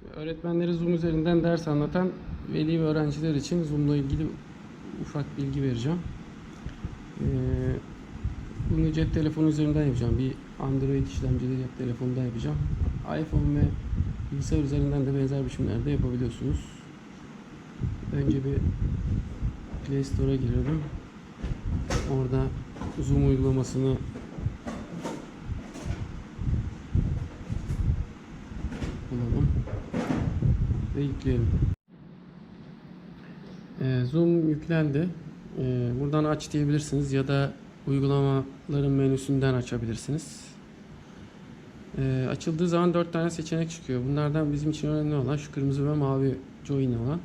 Şimdi öğretmenleri Zoom üzerinden ders anlatan veli ve öğrenciler için Zoom'la ilgili ufak bilgi vereceğim. Ee, bunu cep telefonu üzerinden yapacağım. Bir Android işlemcili cep telefonunda yapacağım. iPhone ve bilgisayar üzerinden de benzer biçimlerde yapabiliyorsunuz. Önce bir Play Store'a girelim. Orada Zoom uygulamasını ve yükleyelim. Ee, Zoom yüklendi. Ee, buradan aç diyebilirsiniz ya da uygulamaların menüsünden açabilirsiniz. Ee, açıldığı zaman 4 tane seçenek çıkıyor. Bunlardan bizim için önemli olan şu kırmızı ve mavi join olan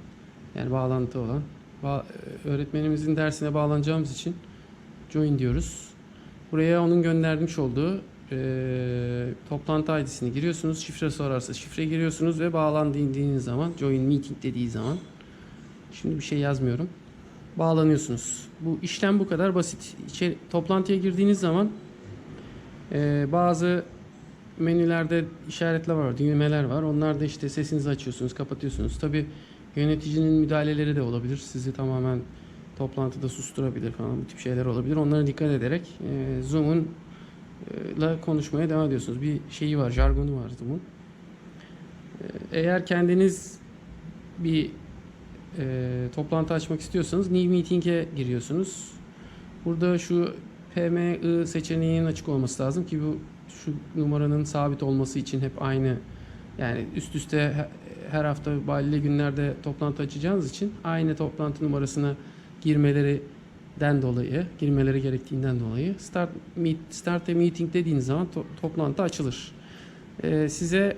yani bağlantı olan. E, öğretmenimizin dersine bağlanacağımız için join diyoruz. Buraya onun göndermiş olduğu e, toplantı ID'sini giriyorsunuz. Şifre sorarsa şifre giriyorsunuz ve bağlandı indiğiniz zaman join meeting dediği zaman şimdi bir şey yazmıyorum. Bağlanıyorsunuz. Bu işlem bu kadar basit. İçeri, toplantıya girdiğiniz zaman e, bazı menülerde işaretler var, düğmeler var. Onlar da işte sesinizi açıyorsunuz, kapatıyorsunuz. Tabi yöneticinin müdahaleleri de olabilir. Sizi tamamen toplantıda susturabilir falan bu tip şeyler olabilir. Onlara dikkat ederek e, Zoom'un e, la konuşmaya devam ediyorsunuz. Bir şeyi var, jargonu var Zoom'un. E, Eğer kendiniz bir e, toplantı açmak istiyorsanız New Meeting'e giriyorsunuz. Burada şu PMI seçeneğinin açık olması lazım ki bu şu numaranın sabit olması için hep aynı yani üst üste he- her hafta belli günlerde toplantı açacağınız için aynı toplantı numarasına girmelerinden dolayı, girmeleri gerektiğinden dolayı start meet, start a meeting dediğiniz zaman to- toplantı açılır. Ee, size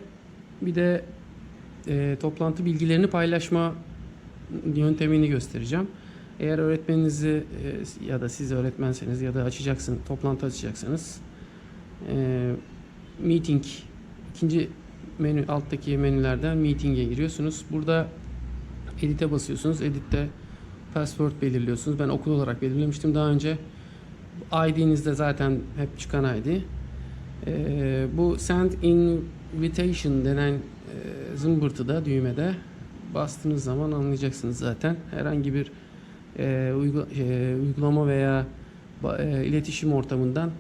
bir de e, toplantı bilgilerini paylaşma yöntemini göstereceğim. Eğer öğretmeninizi e, ya da siz öğretmenseniz ya da açacaksın toplantı açacaksanız e, meeting ikinci menü alttaki menülerden meeting'e giriyorsunuz. Burada edit'e basıyorsunuz. Edit'te password belirliyorsunuz. Ben okul olarak belirlemiştim daha önce. ID'nizde zaten hep çıkan ID. E, bu send invitation denen e, zımbırtıda düğmede bastığınız zaman anlayacaksınız zaten. Herhangi bir e, uygu- e, uygulama veya e, iletişim ortamından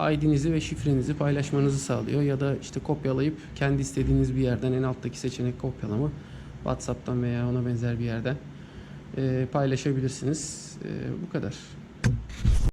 e, ID'nizi ve şifrenizi paylaşmanızı sağlıyor ya da işte kopyalayıp kendi istediğiniz bir yerden en alttaki seçenek kopyalama WhatsApp'tan veya ona benzer bir yerden paylaşabilirsiniz. Bu kadar.